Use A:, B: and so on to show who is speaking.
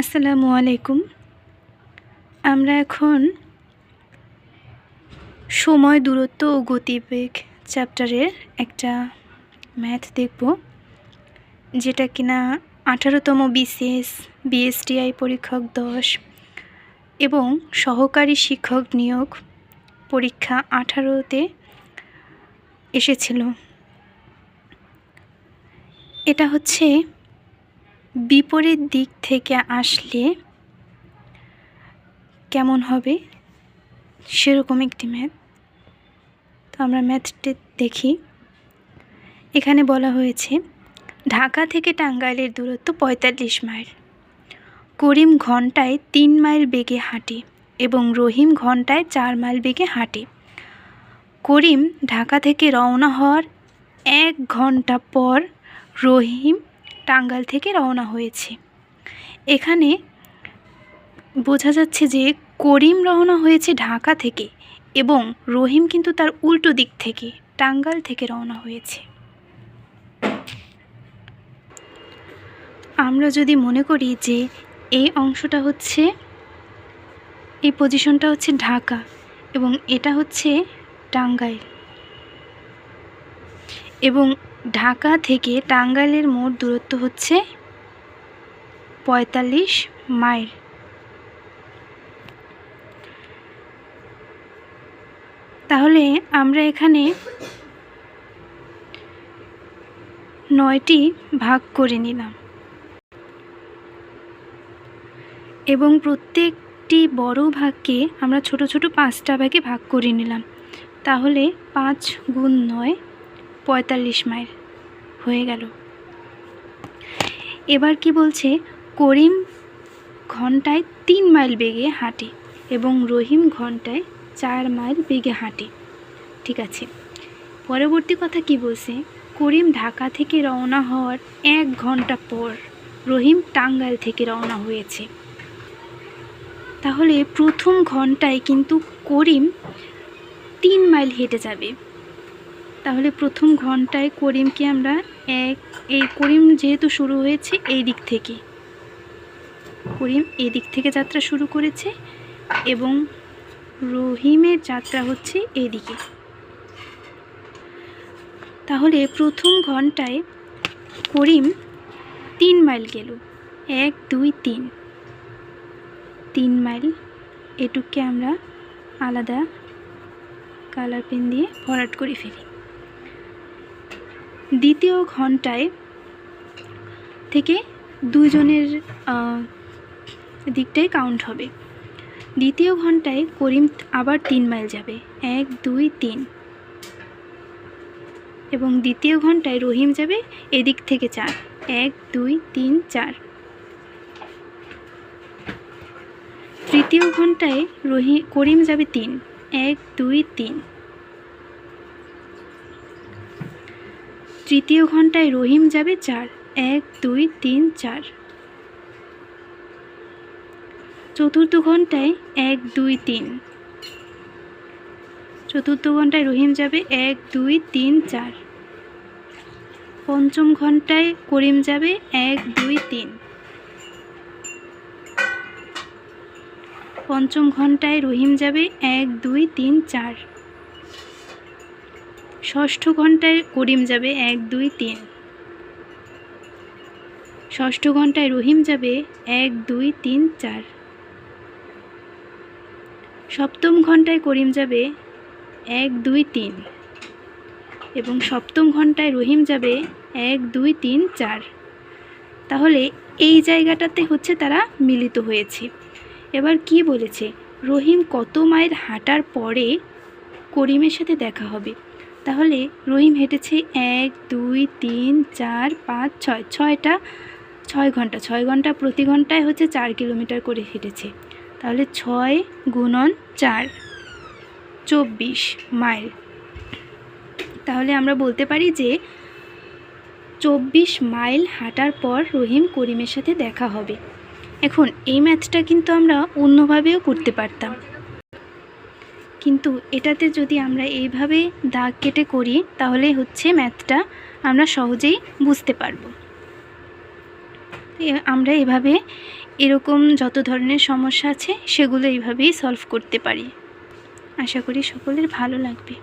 A: আসসালামু আলাইকুম। আমরা এখন সময়, দূরত্ব ও গতিবেগ চ্যাপ্টারের একটা ম্যাথ দেখব, যেটা কিনা আঠারোতম বিসিএস বিএসটিআই পরীক্ষক দশ এবং সহকারী শিক্ষক নিয়োগ পরীক্ষা আঠারোতে এসেছিল। এটা হচ্ছে বিপরীত দিক থেকে আসলে কেমন হবে? সেরকম একটি ম্যাথ। তো আমরা ম্যাথটি দেখি। এখানে বলা হয়েছে, ঢাকা থেকে টাঙ্গাইলের দূরত্ব পঁয়তাল্লিশ মাইল। করিম ঘন্টায় তিন মাইল বেগে হাঁটে এবং রহিম ঘন্টায় চার মাইল বেগে হাঁটে। করিম ঢাকা থেকে রওনা হওয়ার এক ঘণ্টা পর রহিম টাঙ্গাইল থেকে রওনা হয়েছে। এখানে বোঝা যাচ্ছে যে করিম রওনা হয়েছে ঢাকা থেকে এবং রহিম কিন্তু তার উল্টো দিক থেকে টাঙ্গাল থেকে রওনা হয়েছে। আমরা যদি মনে করি যে এই অংশটা হচ্ছে, এই পজিশনটা হচ্ছে ঢাকা এবং এটা হচ্ছে টাঙ্গাইল। এবং ঢাকা থেকে টাঙ্গাইলের মোট দূরত্ব হচ্ছে পঁয়তাল্লিশ মাইল। তাহলে আমরা এখানে নয়টি ভাগ করে নিলাম। এবং প্রত্যেকটি বড় ভাগকে আমরা ছোট ছোট পাঁচটা ভাগে ভাগ করে নিলাম। তাহলে পাঁচ গুণ নয় পঁয়তাল্লিশ মাইল। হয়ে গেল। এবার কি বলছে? করিম ঘন্টায় তিন মাইল বেগে হাঁটে এবং রহিম ঘন্টায় চার মাইল বেগে হাঁটে। ঠিক আছে। পরবর্তী কথা কি বলছে? করিম ঢাকা থেকে রওনা হওয়ার এক ঘণ্টা পর রহিম টাঙ্গাইল থেকে রওনা হয়েছে। তাহলে প্রথম ঘন্টায় কিন্তু করিম তিন মাইল হেঁটে যাবে। তাহলে প্রথম ঘন্টায় করিমকে আমরা এক, এই করিম যেহেতু শুরু হয়েছে এই দিক থেকে। করিম এই দিক থেকে যাত্রা শুরু করেছে এবং রহিমের যাত্রা হচ্ছে এদিকে তাহলে প্রথম ঘন্টায় করিম তিন মাইল গেল। এক, দুই, তিন। তিন মাইল এটুককে আমরা আলাদা কালার পেন দিয়ে ভরাট করে ফেলি। দ্বিতীয় ঘন্টায় থেকে দুজনের দিকটাই কাউন্ট হবে। দ্বিতীয় ঘন্টায় করিম আবার তিন মাইল যাবে। এক, দুই, তিন। এবং দ্বিতীয় ঘন্টায় রহিম যাবে এদিক থেকে চার। এক, দুই, তিন, চার। তৃতীয় ঘন্টায় রহি, করিম যাবে তিন। এক, দুই, তিন। তৃতীয় ঘন্টায় রহিম যাবে চার। এক, দুই, তিন, চার। চতুর্থ ঘন্টায় এক, দুই, তিন। চতুর্থ ঘন্টায় রহিম যাবে এক, দুই, তিন, চার। পঞ্চম ঘন্টায় করিম যাবে এক, দুই, তিন। পঞ্চম ঘন্টায় রহিম যাবে এক, দুই, তিন, চার। ষষ্ঠ ঘন্টায় করিম যাবে এক, দুই, তিন। ষষ্ঠ ঘন্টায় রহিম যাবে এক, দুই, তিন, চার। সপ্তম ঘন্টায় করিম যাবে এক, দুই, তিন। এবং সপ্তম ঘন্টায় রহিম যাবে এক, দুই, তিন, চার। তাহলে এই জায়গাটাতে হচ্ছে তারা মিলিত হয়েছে। এবার কি বলেছে? রহিম কত মাইল হাঁটার পরে করিমের সাথে দেখা হবে। তাহলে রহিম হেঁটেছে এক, দুই, তিন, চার, পাঁচ, ছয়। ছয়টা, ছয় ঘণ্টা ছয় ঘণ্টা প্রতি ঘন্টায় হচ্ছে চার কিলোমিটার করে হেঁটেছে। তাহলে ছয় গুণন চার, চব্বিশ মাইল। তাহলে আমরা বলতে পারি যে চব্বিশ মাইল হাঁটার পর রহিম করিমের সাথে দেখা হবে। এখন এই ম্যাথটা কিন্তু আমরা অন্যভাবেও করতে পারতাম। কিন্তু এটাতে যদি আমরা এইভাবে দাগ কেটে করি, তাহলে হচ্ছে ম্যাথটা আমরা সহজেই বুঝতে পারব। আমরা এভাবে এরকম যত ধরনের সমস্যা আছে, সেগুলো এইভাবেই সলভ করতে পারি। আশা করি সকলের ভালো লাগবে।